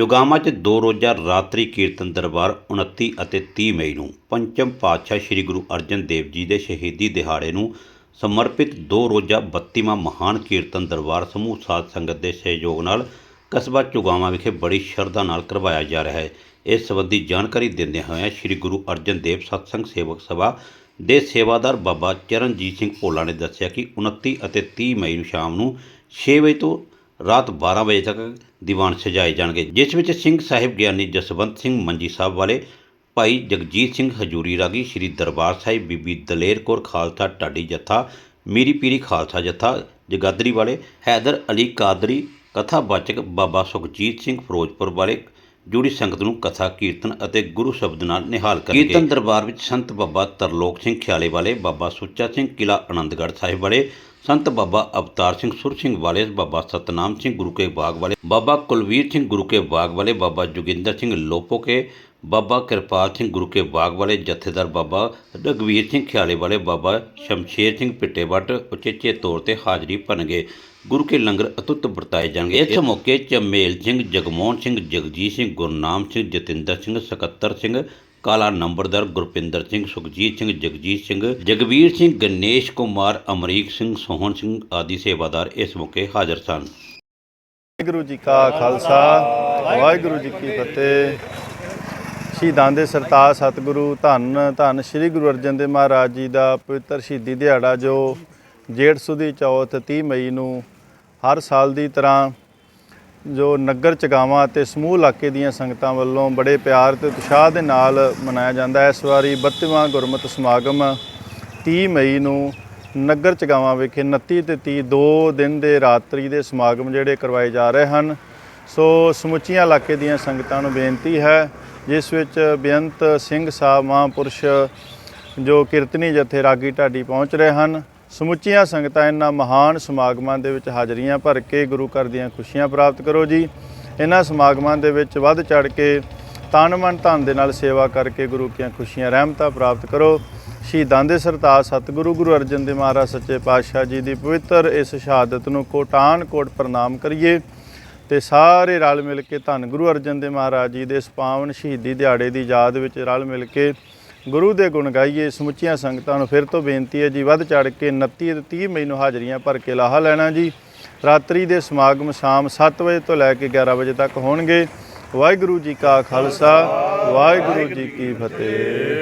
ਚੁਗਾਮਾ 'ਚ ਦੋ ਰੋਜ਼ਾ ਰਾਤਰੀ ਕੀਰਤਨ ਦਰਬਾਰ 29 ਅਤੇ 30 ਮਈ ਨੂੰ ਪੰਚਮ ਪਾਤਸ਼ਾਹ ਸ੍ਰੀ ਗੁਰੂ ਅਰਜਨ ਦੇਵ ਜੀ ਦੇ ਸ਼ਹੀਦੀ ਦਿਹਾੜੇ ਨੂੰ ਸਮਰਪਿਤ ਦੋ ਰੋਜ਼ਾ 32ਵਾਂ ਮਹਾਨ ਕੀਰਤਨ ਦਰਬਾਰ ਸਮੂਹ ਸਾਧ ਸੰਗਤ ਦੇ ਸਹਿਯੋਗ ਨਾਲ ਕਸਬਾ ਚੁਗਾਮਾ ਵਿਖੇ ਬੜੀ ਸ਼ਰਧਾ ਨਾਲ ਕਰਵਾਇਆ ਜਾ ਰਿਹਾ ਹੈ। ਇਸ ਸੰਬੰਧੀ ਜਾਣਕਾਰੀ ਦਿੰਦਿਆਂ ਹੋਇਆਂ ਸ੍ਰੀ ਗੁਰੂ ਅਰਜਨ ਦੇਵ ਸਤਸੰਗ ਸੇਵਕ ਸਭਾ ਦੇ ਸੇਵਾਦਾਰ ਬਾਬਾ ਚਰਨਜੀਤ ਸਿੰਘ ਭੋਲਾ ਨੇ ਦੱਸਿਆ ਕਿ 29 ਅਤੇ 30 ਮਈ ਨੂੰ ਸ਼ਾਮ ਨੂੰ 6 ਵਜੇ ਤੋਂ ਰਾਤ 12 ਵਜੇ ਤੱਕ ਦੀਵਾਨ ਸਜਾਏ ਜਾਣਗੇ, ਜਿਸ ਵਿੱਚ ਸਿੰਘ ਸਾਹਿਬ ਗਿਆਨੀ ਜਸਵੰਤ ਸਿੰਘ ਮੰਜੀ ਸਾਹਿਬ ਵਾਲੇ ਭਾਈ ਜਗਜੀਤ ਸਿੰਘ ਹਜੂਰੀ ਰਾਗੀ, ਸ੍ਰੀ ਦਰਬਾਰ ਸਾਹਿਬ ਬੀਬੀ ਦਲੇਰ ਕੌਰ ਖਾਲਸਾ, ਢਾਡੀ ਜੱਥਾ, ਮੀਰੀ ਪੀਰੀ ਖਾਲਸਾ ਜੱਥਾ, ਜਗਾਦਰੀ ਵਾਲੇ, ਹੈਦਰ ਅਲੀ ਕਾਦਰੀ, ਕਥਾਵਾਚਕ ਬਾਬਾ ਸੁਖਜੀਤ ਸਿੰਘ ਫਿਰੋਜ਼ਪੁਰ ਵਾਲੇ ਜੁੜੀ ਸੰਗਤ ਨੂੰ ਕਥਾ, ਕੀਰਤਨ ਅਤੇ ਗੁਰੂ ਸ਼ਬਦ ਨਾਲ ਨਿਹਾਲ ਕਰਨਗੇ ਕੀਰਤਨ ਦਰਬਾਰ ਵਿੱਚ ਸੰਤ ਬਾਬਾ ਤਰਲੋਕ ਸਿੰਘ ਖਿਆਲੇ ਵਾਲੇ, ਬਾਬਾ ਸੁੱਚਾ ਸਿੰਘ ਕਿਲਾ ਆਨੰਦਗੜ੍ਹ ਸਾਹਿਬ ਵਾਲੇ, ਸੰਤ ਬਾਬਾ ਅਵਤਾਰ ਸਿੰਘ ਸੁਰ ਸਿੰਘ ਵਾਲੇ, ਬਾਬਾ ਸਤਨਾਮ ਸਿੰਘ ਗੁਰੂ ਕੇ ਬਾਗ ਵਾਲੇ, ਬਾਬਾ ਕੁਲਵੀਰ ਸਿੰਘ ਗੁਰੂ ਕੇ ਬਾਗ ਵਾਲੇ, ਬਾਬਾ ਜੋਗਿੰਦਰ ਸਿੰਘ ਲੋਪੋ ਕੇ ਬਾਬਾ ਕਿਰਪਾਲ ਸਿੰਘ ਗੁਰੂ ਕੇ ਬਾਗ ਵਾਲੇ ਜਥੇਦਾਰ ਬਾਬਾ ਰਗਵੀਰ ਸਿੰਘ ਖਿਆਲੇ ਵਾਲੇ ਬਾਬਾ ਸ਼ਮਸ਼ੇਰ ਸਿੰਘ ਪਿੱਟੇਵੱਟ ਉਚੇਚੇ ਤੌਰ ਤੇ ਹਾਜ਼ਰੀ ਭਰਨਗੇ। ਗੁਰੂ ਕੇ ਲੰਗਰ ਅਤੁੱਤ ਵਰਤਾਏ ਜਾਣਗੇ। ਇਸ ਮੌਕੇ ਚਮੇਲ ਸਿੰਘ, ਜਗਮੋਹਨ ਸਿੰਘ, ਜਗਜੀਤ ਸਿੰਘ, ਗੁਰਨਾਮ ਸਿੰਘ, ਜਤਿੰਦਰ ਸਿੰਘ, ਸਕੱਤਰ ਸਿੰਘ, ਕਾਲਾ ਨੰਬਰਦਾਰ ਗੁਰਪਿੰਦਰ ਸਿੰਘ, ਸੁਖਜੀਤ ਸਿੰਘ, ਜਗਜੀਤ ਸਿੰਘ, ਜਗਵੀਰ ਸਿੰਘ, ਗਣੇਸ਼ ਕੁਮਾਰ, ਅਮਰੀਕ ਸਿੰਘ, ਸੋਹਣ ਸਿੰਘ ਆਦਿ ਸੇਵਾਦਾਰ ਇਸ ਮੌਕੇ ਹਾਜ਼ਰ ਸਨ। ਵਾਹਿਗੁਰੂ ਜੀ ਕਾ ਖਾਲਸਾ, ਵਾਹਿਗੁਰੂ ਜੀ ਕੀ ਫਤਿਹ। ਸ਼ਹੀਦਾਂ ਦੇ ਸਰਤਾਜ ਸਤਿਗੁਰੂ, ਧੰਨ ਧੰਨ ਸ੍ਰੀ ਗੁਰੂ ਅਰਜਨ ਦੇਵ ਮਹਾਰਾਜ ਜੀ ਦਾ ਪਵਿੱਤਰ ਸ਼ਹੀਦੀ ਦਿਹਾੜਾ ਜੋ ਜੇਠ ਸੁਦੀ ਚੌਥ 30 ਮਈ ਨੂੰ ਹਰ ਸਾਲ ਦੀ ਤਰ੍ਹਾਂ ਜੋ ਨਗਰ ਚਗਾਵਾਂ ਅਤੇ ਸਮੂਹ ਇਲਾਕੇ ਦੀਆਂ ਸੰਗਤਾਂ ਵੱਲੋਂ ਬੜੇ ਪਿਆਰ ਤੇ ਉਤਸ਼ਾਹ ਦੇ ਨਾਲ ਮਨਾਇਆ ਜਾਂਦਾ ਹੈ। ਇਸ ਵਾਰੀ 32ਵਾਂ ਗੁਰਮਤਿ ਸਮਾਗਮ 30 ਮਈ ਨੂੰ ਨਗਰ ਚਗਾਵਾਂ ਵਿਖੇ 29 ਤੇ 30 ਦੋ ਦਿਨ ਦੇ ਰਾਤਰੀ ਦੇ ਸਮਾਗਮ ਜਿਹੜੇ ਕਰਵਾਏ ਜਾ ਰਹੇ ਹਨ। ਸੋ ਸਮੁੱਚੀਆਂ ਇਲਾਕੇ ਦੀਆਂ ਸੰਗਤਾਂ ਨੂੰ ਬੇਨਤੀ ਹੈ, ਜਿਸ ਵਿੱਚ ਬੇਅੰਤ ਸਿੰਘ ਸਾਹਿਬ ਮਹਾਂਪੁਰਸ਼ ਜੋ ਕੀਰਤਨੀ ਜਥੇ ਰਾਗੀ ਢਾਡੀ ਪਹੁੰਚ ਰਹੇ ਹਨ, ਸਮੁੱਚੀਆਂ ਸੰਗਤਾਂ ਇਹਨਾਂ ਮਹਾਨ ਸਮਾਗਮਾਂ ਦੇ ਵਿੱਚ ਹਾਜ਼ਰੀਆਂ ਭਰ ਕੇ ਗੁਰੂ ਘਰ ਦੀਆਂ ਖੁਸ਼ੀਆਂ ਪ੍ਰਾਪਤ ਕਰੋ ਜੀ। ਇਹਨਾਂ ਸਮਾਗਮਾਂ ਦੇ ਵਿੱਚ ਵੱਧ ਚੜ ਕੇ ਤਨ ਮਨ ਧਨ ਦੇ ਨਾਲ ਸੇਵਾ ਕਰਕੇ ਗੁਰੂ ਕੀਆਂ ਖੁਸ਼ੀਆਂ, ਰਹਿਮਤਾਂ ਪ੍ਰਾਪਤ ਕਰੋ। ਸ਼ਹੀਦਾਂ ਦੇ ਸਰਤਾਜ ਸਤਿਗੁਰੂ ਗੁਰੂ ਅਰਜਨ ਦੇਵ ਮਹਾਰਾਜ ਸੱਚੇ ਪਾਤਸ਼ਾਹ ਜੀ ਦੀ ਪਵਿੱਤਰ ਇਸ ਸ਼ਹਾਦਤ ਨੂੰ ਕੋਟਾਨ ਕੋਟ ਪ੍ਰਣਾਮ ਕਰੀਏ। ਤੇ ਸਾਰੇ ਰਲ ਮਿਲ ਕੇ ਧੰਨ ਗੁਰੂ ਅਰਜਨ ਦੇਵ ਮਹਾਰਾਜ ਜੀ ਦੇ ਇਸ ਪਾਵਨ ਸ਼ਹੀਦੀ ਦਿਹਾੜੇ ਦੀ ਯਾਦ ਵਿੱਚ ਰਲ ਮਿਲ ਕੇ ਗੁਰੂ ਦੇ ਗੁਣ ਗਾਈਏ, ਸਮੁੱਚੀਆਂ ਸੰਗਤਾਂ ਨੂੰ ਫਿਰ ਤੋਂ ਬੇਨਤੀ ਹੈ ਜੀ, ਵੱਧ ਚੜ ਕੇ 29 ਤੇ 30 ਮਈ ਨੂੰ ਹਾਜ਼ਰੀਆਂ ਭਰ ਕੇ ਲਾਹਾ ਲੈਣਾ ਜੀ। ਰਾਤਰੀ ਦੇ ਸਮਾਗਮ ਸ਼ਾਮ 7 ਵਜੇ ਤੋਂ ਲੈ ਕੇ 11 ਵਜੇ ਤੱਕ ਹੋਣਗੇ। ਵਾਹਿਗੁਰੂ ਜੀ ਕਾ ਖਾਲਸਾ, ਵਾਹਿਗੁਰੂ ਜੀ ਕੀ ਫਤਿਹ।